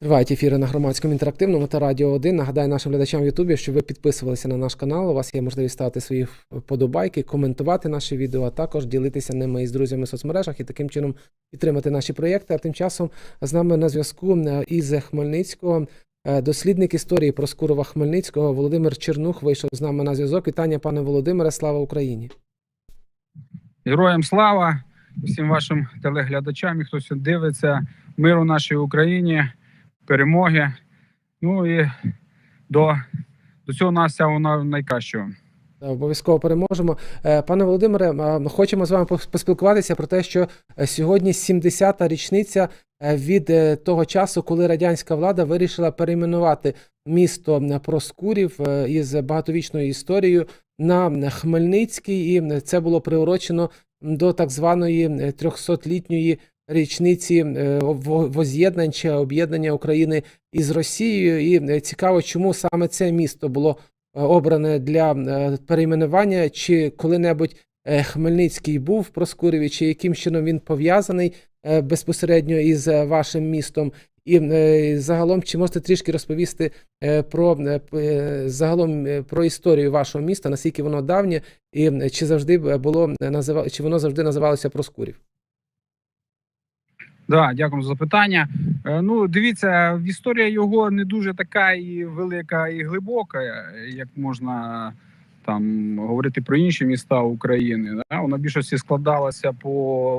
Тривають ефіри на громадському інтерактивному та Радіо 1. Нагадаю нашим глядачам в Ютубі, щоб ви підписувалися на наш канал. У вас є можливість ставити свої вподобайки, коментувати наші відео, а також ділитися ними із друзями в соцмережах і таким чином підтримати наші проєкти. А тим часом з нами на зв'язку е, із Хмельницького е, дослідник історії Проскурова Хмельницького Володимир Чернух вийшов з нами на зв'язок. Вітання, пане Володимире, слава Україні! Героям слава всім вашим телеглядачам, і хто дивиться миру нашій Україні, перемоги. Ну і до, до цього нас всього на- найкращого. Обов'язково переможемо. Е, Пане Володимире, е, хочемо з вами поспілкуватися про те, що е, сьогодні 70-та річниця е, від е, того часу, коли радянська влада вирішила перейменувати місто Проскурів е, із багатовічною історією на Хмельницький, і це було приурочено до так званої м, 300-літньої річниці е, воз'єднань чи об'єднання України із Росією. І е, цікаво, чому саме це місто було е, обране для перейменування, чи коли-небудь Хмельницький був в Проскуреві, чи яким чином він пов'язаний безпосередньо із вашим містом? І загалом, чи можете трішки розповісти про загалом про історію вашого міста, наскільки воно давнє, і чи завжди було чи воно завжди називалося Проскурів? Да, дякую за запитання. Е, Ну, дивіться, історія його не дуже така і велика, і глибока, як можна там говорити про інші міста України. Да? Вона більшості складалася по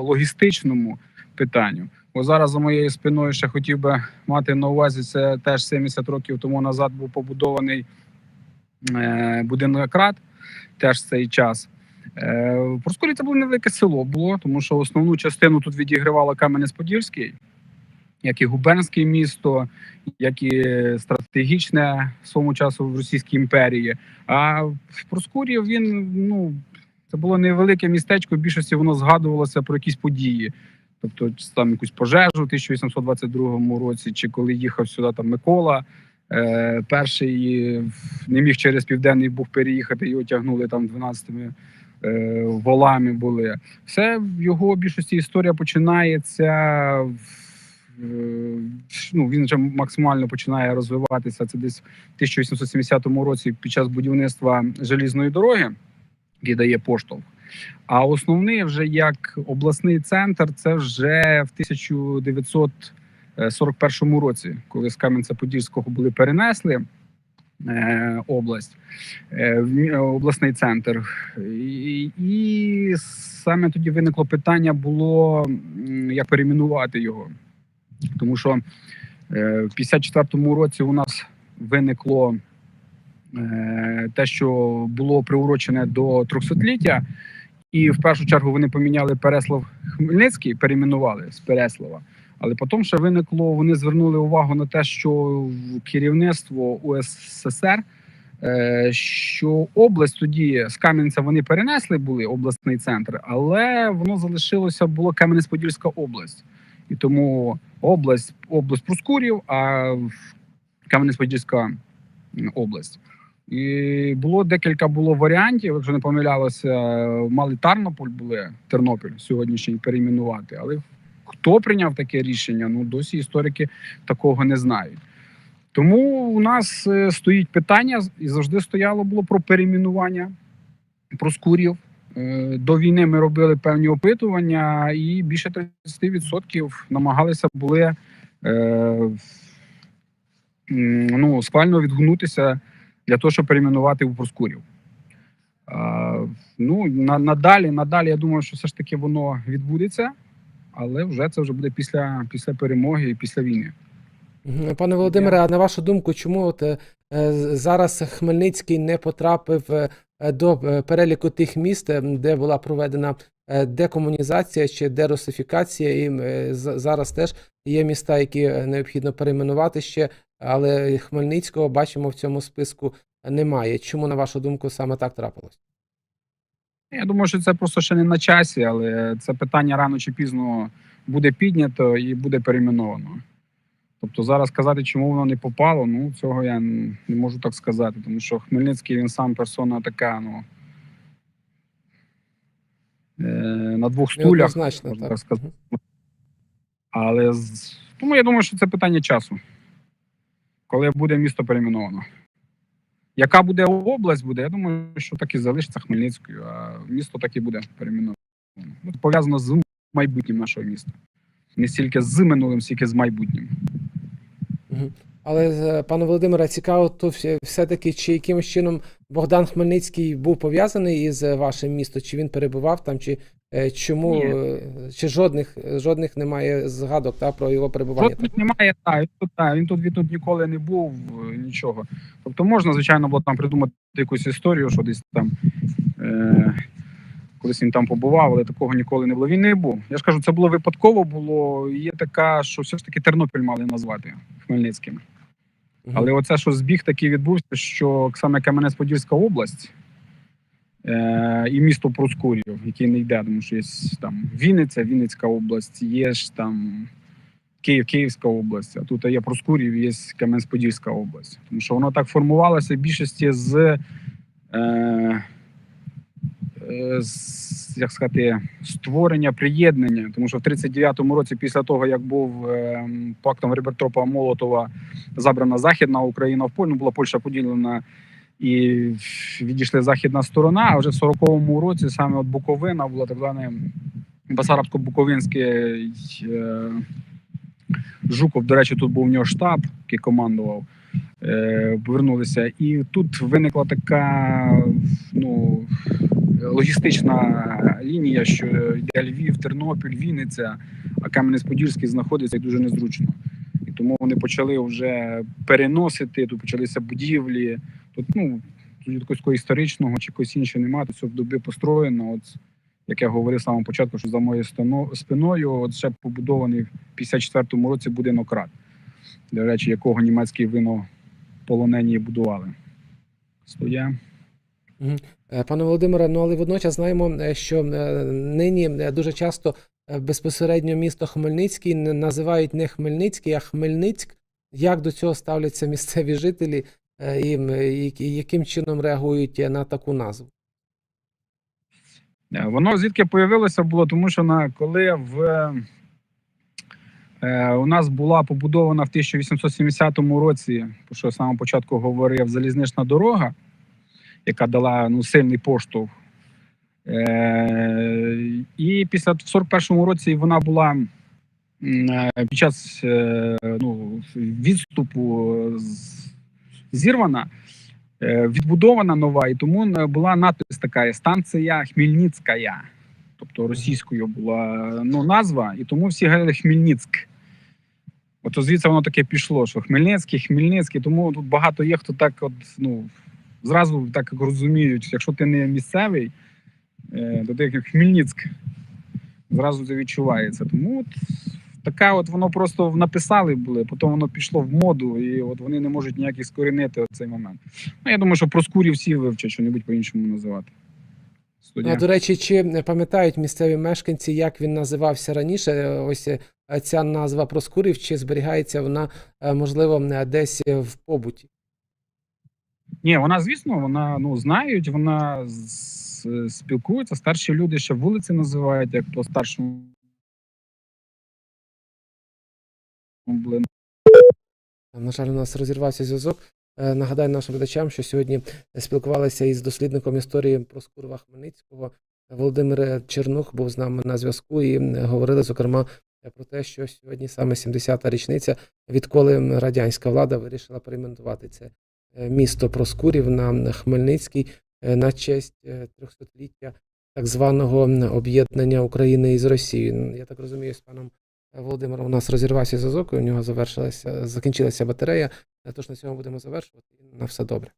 логістичному питанню. Бо зараз за моєю спиною ще хотів би мати на увазі, це теж 70 років тому назад був побудований е, будинок рад, теж цей час. Е, в Проскурі це було невелике село було, тому що основну частину тут відігравало Кам'янець-Подільський, як і губернське місто, як і стратегічне в своєму часу в Російській імперії. А в Проскурі він ну це було невелике містечко. В більшості воно згадувалося про якісь події. Тобто, там якусь пожежу в 1822 році, чи коли їхав сюди там Микола. Е, перший не міг через південний Буг переїхати, його тягнули там 12-ми е, волами були. Все в його більшості історія починається. в- е, Ну, він вже максимально починає розвиватися. Це десь в 1870 році під час будівництва желізної дороги, який дає поштовх. А основний вже як обласний центр, це вже в 1941 році, коли з Кам'янця-Подільського були перенесли е, область, е, е, обласний центр. І, саме тоді виникло питання було як перейменувати його. Тому що е, в 54-му році у нас виникло е, те, що було приурочене до 300-ліття, і в першу чергу вони поміняли Переслав Хмельницький, перейменували з Переслава. Але потім ще виникло, вони звернули увагу на те, що керівництво УССР, е, що область тоді з Кам'янця вони перенесли були обласний центр, але воно залишилося було Кам'янець-Подільська область. І тому область, область Проскурів, а Кам'янець-Подільська область. І було декілька було варіантів, якщо не помилялося, мали Тарнополь були Тернопіль сьогоднішній перейменувати. Але хто прийняв таке рішення? Ну досі історики такого не знають. Тому у нас е, стоїть питання, і завжди стояло було про перейменування проскурів. Е, До війни ми робили певні опитування, і більше 30% намагалися були е, ну, схвально відгукнутися для того, щоб перейменувати у проскурів. А, ну, надалі, надалі, я думаю, що все ж таки воно відбудеться, але вже це вже буде після, після перемоги і після війни. Пане Володимире, а на вашу думку, чому от, е, е, зараз Хмельницький не потрапив е, до переліку тих міст, де була проведена декомунізація чи дерусифікація, і зараз теж є міста, які необхідно перейменувати ще, але Хмельницького бачимо в цьому списку немає. Чому, на вашу думку, саме так трапилось? Я думаю, що це просто ще не на часі, але це питання рано чи пізно буде піднято і буде перейменовано. Тобто зараз казати, чому воно не попало, ну цього я не можу так сказати, тому що Хмельницький він сам персона така, ну е, на двох стулях, можна так сказати. Але тому я думаю, що це питання часу. коли буде місто перейменовано. Яка буде область, буде, я думаю, що так і залишиться Хмельницькою, а місто так і буде перейменовано. Ну, пов'язано з майбутнім нашого міста. Не стільки з минулим, скільки з майбутнім. Але е, пане Володимире, цікаво, то все- все-таки чи якимось чином Богдан Хмельницький був пов'язаний із е, вашим містом, чи він перебував там, чи е, чому Ні. чи жодних жодних немає згадок та, про його перебування? Жодних немає, так, він тут, та, він тут, він тут ніколи не був, нічого. Тобто можна, звичайно, було там придумати якусь історію, що десь там е, колись він там побував, але такого ніколи не було. Він не був. Я ж кажу, це було випадково, було. Є така, що все ж таки Тернопіль мали назвати Хмельницьким. Мгм. Але оце, що збіг такий відбувся, що саме Кам'янець-Подільська область е, і місто Проскурів, який не йде, тому що є там Вінниця, Вінницька область, є ж там Київ, Київська область, а тут є Проскурів, є Кам'янець-Подільська область. Тому що воно так формувалося в більшості з, е, як сказати, створення приєднання. Тому що в 39-му році, після того, як був е, пактом Ріббентропа Молотова забрана Західна Україна в Польщу, була Польща поділена і відійшла західна сторона. А вже в 40-му році саме от Буковина була так зване Басарабсько-Буковинське. Е, Жуков, до речі, тут був у нього штаб, який командував. Е, повернулися. І тут виникла така ну, логістична лінія, що йде Львів, Тернопіль, Вінниця, а Кам'янець-Подільський знаходиться і дуже незручно. І тому вони почали вже переносити, тут почалися будівлі. Тут ну тут якогось історичного чи когось іншого немає. Тут все в доби построєно. От як я говорив з самого початку, що за моєю спиною, от ще побудований в 54-му році будинок рад, до речі, якого німецькі винополонені будували. Стоя. Е, Пане Володимире, ну але водночас знаємо, е, що е, нині дуже часто безпосередньо місто Хмельницький називають не Хмельницький, а Хмельницьк. Як до цього ставляться місцеві жителі і, яким чином реагують на таку назву? Воно звідки появилося було, тому що на коли в у нас була побудована в 1870 році, про що я з початку говорив, залізнична дорога, яка дала ну, сильний поштовх. Е, і після в 41-му році вона була е, під час е, ну, відступу зірвана. Е, відбудована нова, і тому була надпис така станція Хмельницька. Тобто російською була ну, назва, і тому всі говорили Хмельницьк. От звідси воно таке пішло, що Хмельницький, Хмельницький, тому тут багато є, хто так от, ну, зразу так розуміють, якщо ти не місцевий, е, то ти як Хмельницьк. Зразу це відчувається. Тому от така от воно просто написали були, потім воно пішло в моду, і от вони не можуть ніяк і скорінити цей момент. Ну, я думаю, що про скурі всі вивчать, що-небудь по-іншому називати. Студія. А, до речі, чи пам'ятають місцеві мешканці, як він називався раніше? Е, Ось е, ця назва Проскурів, чи зберігається вона, можливо, е, десь в побуті? Ні, вона, звісно, вона ну, знають, вона спілкується. Старші люди ще вулиці називають, як по старшому. На жаль, у нас розірвався зв'язок. Е, Нагадаю нашим глядачам, що сьогодні спілкувалися із дослідником історії Проскурова Хмельницького. Володимир Чернух був з нами на зв'язку і говорили, зокрема, про те, що сьогодні саме 70-та річниця, відколи радянська влада вирішила перейменувати це місто Проскурів на Хмельницький е, на честь е, 300-ліття так званого об'єднання України із Росією. Я так розумію, з паном Володимиром у нас розірвався зв'язок, у нього завершилася, закінчилася батарея. Тож на цьому будемо завершувати. На все добре.